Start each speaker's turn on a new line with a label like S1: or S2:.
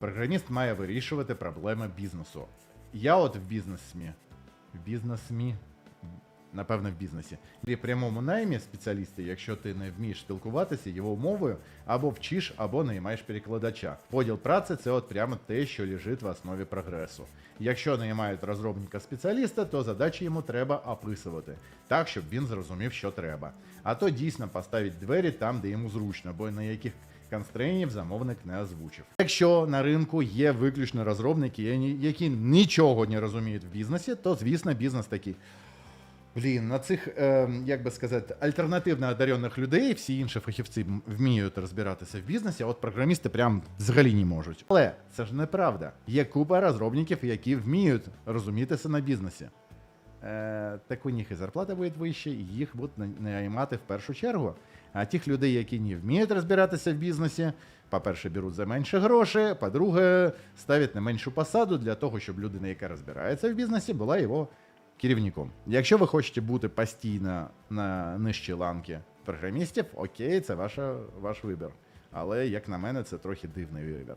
S1: Програміст має вирішувати проблеми бізнесу. Я от в бізнес-смі. В бізнес-смі. Напевно, в бізнесі. При прямому наймі спеціалісти, якщо ти не вмієш спілкуватися його мовою, або вчиш, або наймаєш перекладача. Поділ праці це от прямо те, що лежить в основі прогресу. Якщо наймають розробника спеціаліста, то задачі йому треба описувати так, щоб він зрозумів, що треба. А то дійсно поставить двері там, де йому зручно, бо на яких констрейнів замовник не озвучив. Якщо на ринку є виключно розробники, які нічого не розуміють в бізнесі, то звісно бізнес такий. Блін, на цих, е, як би сказати, альтернативно одарених людей всі інші фахівці вміють розбиратися в бізнесі, а от програмісти прям взагалі не можуть. Але це ж неправда. Є купа розробників, які вміють розумітися на бізнесі. Е, так у них і зарплата буде вища, і їх будуть наймати в першу чергу. А тих людей, які не вміють розбиратися в бізнесі, по-перше, беруть за менше грошей, по-друге, ставлять на меншу посаду для того, щоб людина, яка розбирається в бізнесі, була його керівником. Якщо ви хочете бути постійно на нижчій ланки програмістів, окей, це ваша, ваш вибір. Але, як на мене, це трохи дивний вибір.